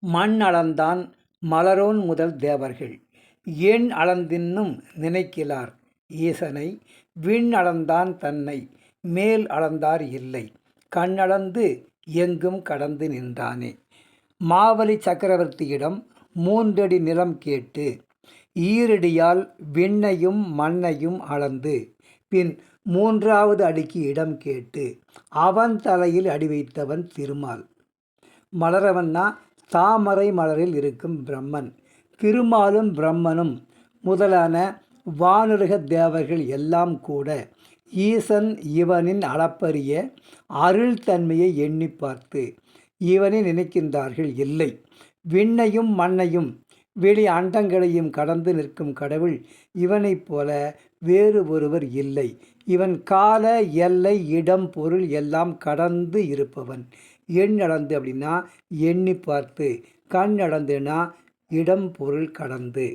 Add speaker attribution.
Speaker 1: மண் அளந்தான் மலரோன் முதல் தேவர்கள். எண் அளந்தின்னும் நினைக்கிறார் ஈசனை. விண் அளந்தான் தன்னை மேல் அளந்தார் இல்லை. கண்ணளந்து எங்கும் கடந்து நின்றானே. மாவலி சக்கரவர்த்தியிடம் மூன்றடி நிலம் கேட்டு ஈரடியால் விண்ணையும் மண்ணையும் அளந்து பின் மூன்றாவது அடிக்கு இடம் கேட்டு அவன் தலையில் அடி வைத்தவன் திருமால். மலரவன்னா தாமரை மலரில் இருக்கும் பிரம்மன். திருமாலும் பிரம்மனும் முதலான வானுலக தேவர்கள் எல்லாம் கூட ஈசன் இவனின் அளப்பரிய அருள் தன்மையை எண்ணி பார்த்து இவனை நினைக்கின்றார்கள் இல்லை. விண்ணையும் மண்ணையும் வெளி அண்டங்களையும் கடந்து நிற்கும் கடவுள் இவனைப் போல வேறு ஒருவர் இல்லை. இவன் கால எல்லை இடம் பொருள் எல்லாம் கடந்து இருப்பவன். எண் நடந்து அப்படின்னா எண்ணி பார்த்து. கண் நடந்துன்னா இடம் பொருள் கடந்து.